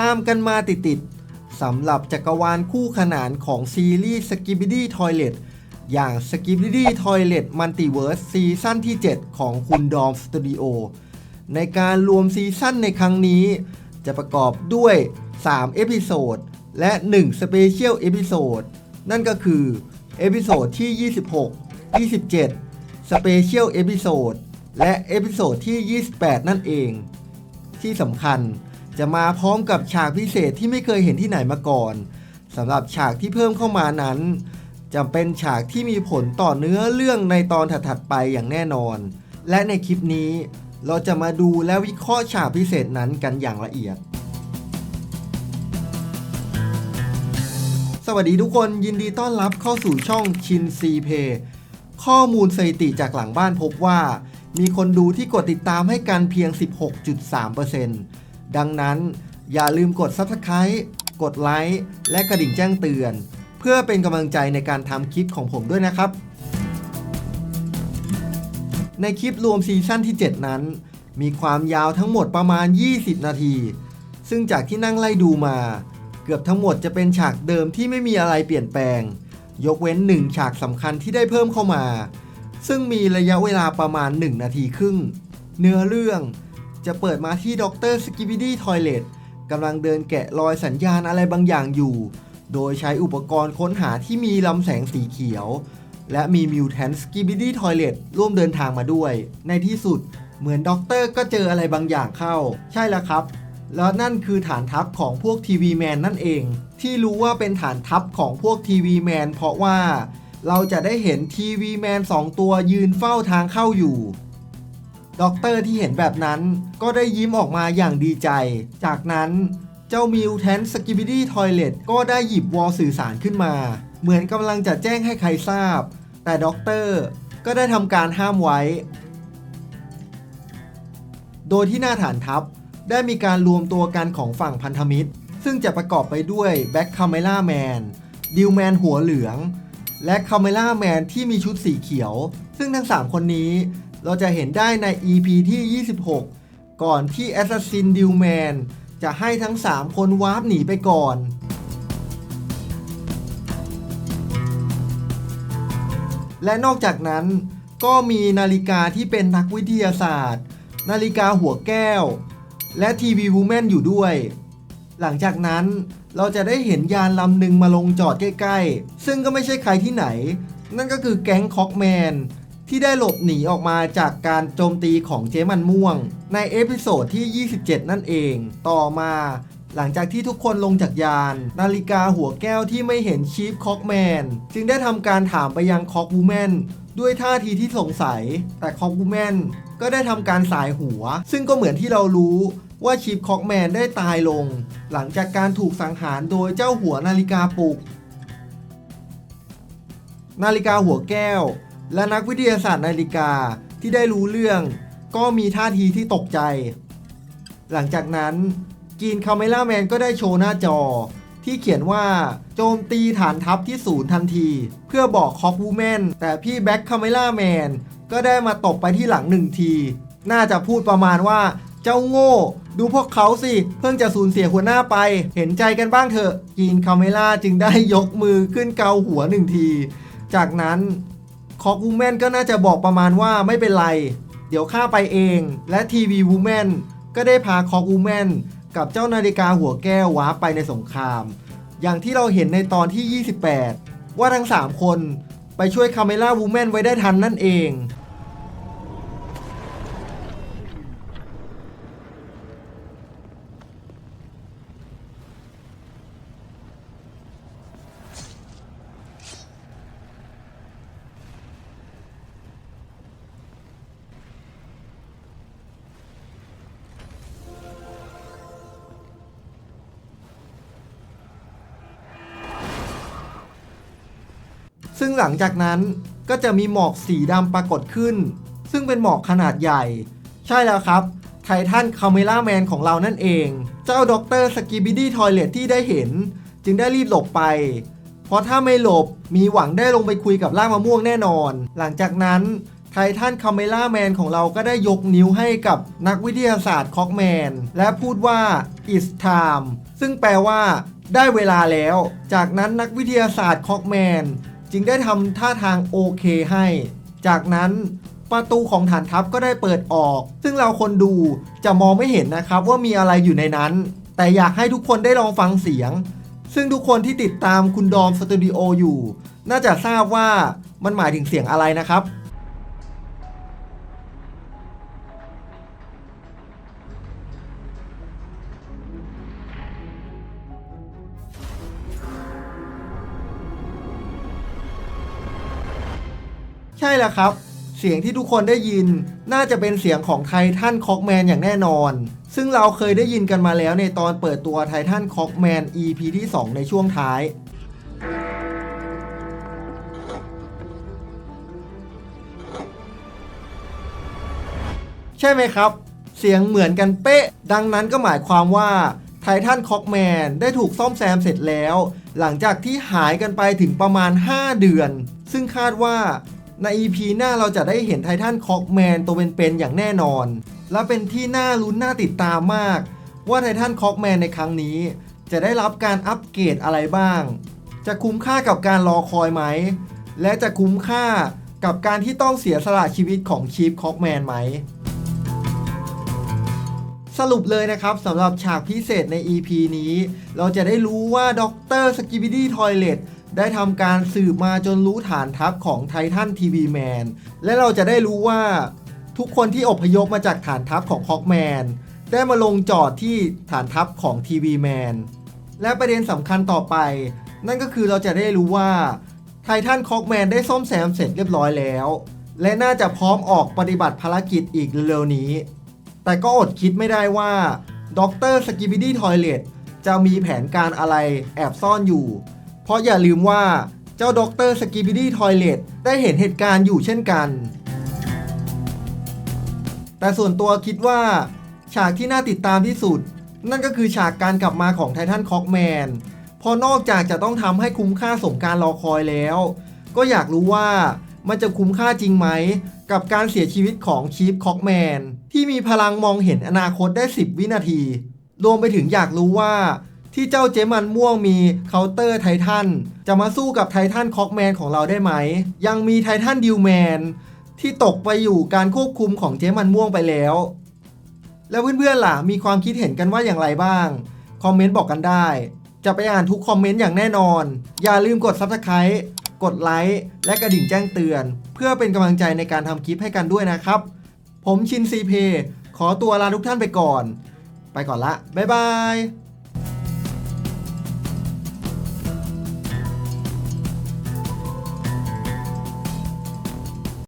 ตามกันมาติดๆสำหรับจักรวาลคู่ขนานของซีรีส์ Skibidi Toilet อย่าง Skibidi Toilet Multiverse ซีซั่นที่ 7 ของคุณดอมสตูดิโอในการรวมซีซั่นในครั้งนี้ จะประกอบด้วย 3 เอพิโซด และ 1 สเปเชียลเอพิโซด นั่นก็คือ เอพิโซดที่ 26 27 สเปเชียลเอพิโซด และเอพิโซดที่ 28 นั่นเอง ที่สำคัญ จะมาพร้อมกับฉากพิเศษที่ไม่เคยเห็นที่ไหนมาก่อนสำหรับฉากที่เพิ่มเข้ามานั้นจะเป็นฉากที่มีผลต่อเนื้อเรื่องในตอนถัดๆไปอย่างแน่นอน และในคลิปนี้เราจะมาดูและวิเคราะห์ฉากพิเศษนั้นกันอย่างละเอียด สวัสดีทุกคนยินดีต้อนรับเข้าสู่ช่องชินซีเพข้อมูลสถิติจากหลังบ้านพบว่า มีคนดูที่กดติดตามให้กันเพียง 16.3% ดังนั้นอย่าลืมกด Subscribe กดไลค์และกระดิ่งแจ้งเตือน เพื่อเป็นกำลังใจในการทำคลิปของผมด้วยนะครับ ในคลิปรวมซีซั่นที่ 7 นั้น มีความยาวทั้งหมดประมาณ 20 นาที ซึ่งจากที่นั่งไล่ดูมา เกือบทั้งหมดจะเป็นฉากเดิมที่ไม่มีอะไรเปลี่ยนแปลง ยกเว้นหนึ่งฉากสำคัญที่ได้เพิ่มเข้ามา ซึ่งมีระยะเวลาประมาณ 1 นาทีครึ่ง เนื้อเรื่อง จะเปิดมาที่ดรสกิบิดี้ทอยเลตกำลังเดินแกะรอยสัญญาณอะไรบางอย่างอยู่ โดยใช้อุปกรณ์ค้นหาที่มีลำแสงสีเขียว และมีมิวแทนสกิบิดี้ทอยเลตร่วมเดินทางมาด้วย ในที่สุดเหมือนด็อกเตอร์ก็เจออะไรบางอย่างเข้า ใช่แล้วครับ แล้วนั่นคือฐานทัพของพวกทีวีแมนนั่นเอง ที่รู้ว่าเป็นฐานทัพของพวกทีวีแมนเพราะว่าเราจะได้เห็นทีวีแมนสองตัวยืนเฝ้าทางเข้าอยู่ ด็อกเตอร์ที่เห็นแบบนั้นก็ได้ยิ้มออกมาอย่างดีใจ จากนั้นเจ้ามิวแทนสกิบิดี้ทอยเลตก็ได้หยิบวอลสื่อสารขึ้นมา เหมือนกำลังจะแจ้งให้ใครทราบ แต่ด็อกเตอร์ก็ได้ทำการห้ามไว้ โดยที่หน้าฐานทัพได้มีการรวมตัวกันของฝั่งพันธมิตร ซึ่งจะประกอบไปด้วยแบ็คคาเมล่าแมนดิวแมนหัวเหลือง และคาเมล่าแมนที่มีชุดสีเขียว ซึ่งทั้ง 3 คนนี้ เราจะเห็นได้ใน EP ที่ 26 ก่อนที่แอสซัสซินดิวแมนจะให้ทั้ง 3 คนวาร์ปหนีไปก่อนและนอกจากนั้นก็มีนาฬิกาที่เป็นนักวิทยาศาสตร์ นาฬิกาหัวแก้ว และทีวีวูแมนอยู่ด้วย หลังจากนั้นเราจะได้เห็นยานลำหนึ่งมาลงจอดใกล้ ๆ ซึ่งก็ไม่ใช่ใครที่ไหน นั่นก็คือแก๊งคอกแมน ที่ได้หลบหนีออกมาจากการโจมตีของเจมันม่วง ในเอพิโซดที่ 27 นั่นเอง ต่อมาหลังจากที่ทุกคนลงจากยาน นาฬิกาหัวแก้วที่ไม่เห็นชีฟคอกแมน จึงได้ทำการถามไปยังคอกวูแมนด้วยท่าทีที่สงสัย แต่คอกวูแมนก็ได้ทำการสายหัว ซึ่งก็เหมือนที่เรารู้ว่าชีฟคอกแมนได้ตายลง หลังจากการถูกสังหารโดยเจ้าหัวนาฬิกาปลุก นาฬิกาหัวแก้ว และนักวิทยาศาสตร์นาฬิกาที่ได้รู้เรื่องก็มีท่าทีที่ตกใจ หลังจากนั้นกีนคาเมล่าแมนก็ได้โชว์หน้าจอ ที่เขียนว่าโจมตีฐานทัพที่ศูนย์ทันที เพื่อบอกคอกวูแมนแต่พี่แบ็คคาเมล่าแมนก็ได้มาตบไปที่หลังหนึ่งที น่าจะพูดประมาณว่าเจ้าโง่ ดูพวกเขาสิ เพิ่งจะสูญเสียหัวหน้าไป เห็นใจกันบ้างเถอะกีนคาเมล่าจึงได้ยกมือขึ้นเกาหัวหนึ่งที จากนั้น คอกวูแมนก็น่าจะบอกประมาณว่าไม่เป็นไร เดี๋ยวข้าไปเอง และทีวีวูแมนก็ได้พาคอกวูแมนกับเจ้านาฬิกาหัวแก้วว้าร์ปไปในสงคราม อย่างที่เราเห็นในตอนที่ 28 ว่าทั้ง 3 คนไปช่วยคาเมล่าวูแมนไว้ได้ทันนั่นเอง ซึ่งหลังจากนั้นก็จะมีหมอกสีดำปรากฏขึ้น ซึ่งเป็นหมอกขนาดใหญ่ ใช่แล้วครับ ไททันคาเมล่าแมนของเรานั่นเอง เจ้าด็อกเตอร์สกิบิดี้ทอยเลตที่ได้เห็น จึงได้รีบหลบไป เพราะถ้าไม่หลบมีหวังได้ลงไปคุยกับล่างมะม่วงแน่นอน หลังจากนั้นไททันคาเมล่าแมนของเราก็ได้ยกนิ้วให้กับนักวิทยาศาสตร์คอกแมน และพูดว่า it's time ซึ่งแปลว่าได้เวลาแล้ว จากนั้นนักวิทยาศาสตร์คอกแมน จึงได้ทำท่าทางโอเคให้ จากนั้นประตูของฐานทัพก็ได้เปิดออก ซึ่งเราคนดูจะมองไม่เห็นนะครับว่ามีอะไรอยู่ในนั้น แต่อยากให้ทุกคนได้ลองฟังเสียง ซึ่งทุกคนที่ติดตามคุณดอมสตูดิโออยู่ น่าจะทราบว่ามันหมายถึงเสียงอะไรนะครับ ใช่แล้วครับ เสียงที่ทุกคนได้ยินน่าจะเป็นเสียงของไททันคอกแมนอย่างแน่นอน ซึ่งเราเคยได้ยินกันมาแล้วในตอนเปิดตัวไททันคอกแมน EP ที่ 2 ในช่วงท้าย ใช่ไหมครับ เสียงเหมือนกันเป๊ะ ดังนั้นก็หมายความว่าไททันคอกแมนได้ถูกซ่อมแซมเสร็จแล้ว หลังจากที่หายกันไปถึงประมาณ 5 เดือน ซึ่งคาดว่า ใน EP หน้าเราจะได้เห็นไททันคอกแมนตัวเป็นๆอย่างแน่นอน และเป็นที่น่าลุ้นน่าติดตามมาก ว่าไททันคอกแมนในครั้งนี้ จะได้รับการอัปเกรดอะไรบ้าง จะคุ้มค่ากับการรอคอยไหม และจะคุ้มค่ากับการที่ต้องเสียสละชีวิตของชีฟคอกแมนไหม สรุปเลยนะครับสำหรับฉากพิเศษใน EP นี้ เราจะได้รู้ว่าด็อกเตอร์สกิบิดี้ทอยเลต ได้ทำการสืบมาจนรู้ฐานทัพของไททันทีวีแมนและเราจะได้รู้ว่าทุกคนที่อพยพมาจากฐานทัพของฮอกแมนได้มาลงจอดที่ฐานทัพของทีวีแมนและประเด็นสำคัญต่อไป นั่นก็คือเราจะได้รู้ว่าไททันคอกแมนได้ซ่อมแซมเสร็จเรียบร้อยแล้ว และน่าจะพร้อมออกปฏิบัติภารกิจอีกเร็วๆนี้ แต่ก็อดคิดไม่ได้ว่าด็อกเตอร์สกิบิดี้ทอยเลตจะมีแผนการอะไรแอบซ่อนอยู่ เพราะอย่าลืมว่าเจ้าด็อกเตอร์สกิบิดี้ทอยเลตได้เห็นเหตุการณ์อยู่เช่นกัน แต่ส่วนตัวคิดว่าฉากที่น่าติดตามที่สุด นั่นก็คือฉากการกลับมาของไททันคอกแมนพราะนอกจากจะต้องทำให้คุ้มค่าสมการรอคอยแล้ว ก็อยากรู้ว่ามันจะคุ้มค่าจริงไหม กับการเสียชีวิตของชีฟคอกแมนที่มีพลังมองเห็นอนาคตได้ 10 วินาที รวมไปถึงอยากรู้ว่า ที่เจ้าเจมันม่วงมีเคาน์เตอร์ไททันจะมาสู้กับไททันคอกแมนของเราได้ไหม ยังมีไททันดิวแมนที่ตกไปอยู่การควบคุมของเจมันม่วงไปแล้ว แล้วเพื่อนๆล่ะมีความคิดเห็นกันว่าอย่างไรบ้าง คอมเมนต์บอกกันได้ จะไปอ่านทุกคอมเมนต์อย่างแน่นอน อย่าลืมกด Subscribe กดไลค์และกระดิ่งแจ้งเตือน เพื่อเป็นกำลังใจในการทำคลิปให้กันด้วยนะครับ ผมชินซีเพขอตัวลาทุกท่านไปก่อน ไปก่อนละ บ๊ายบาย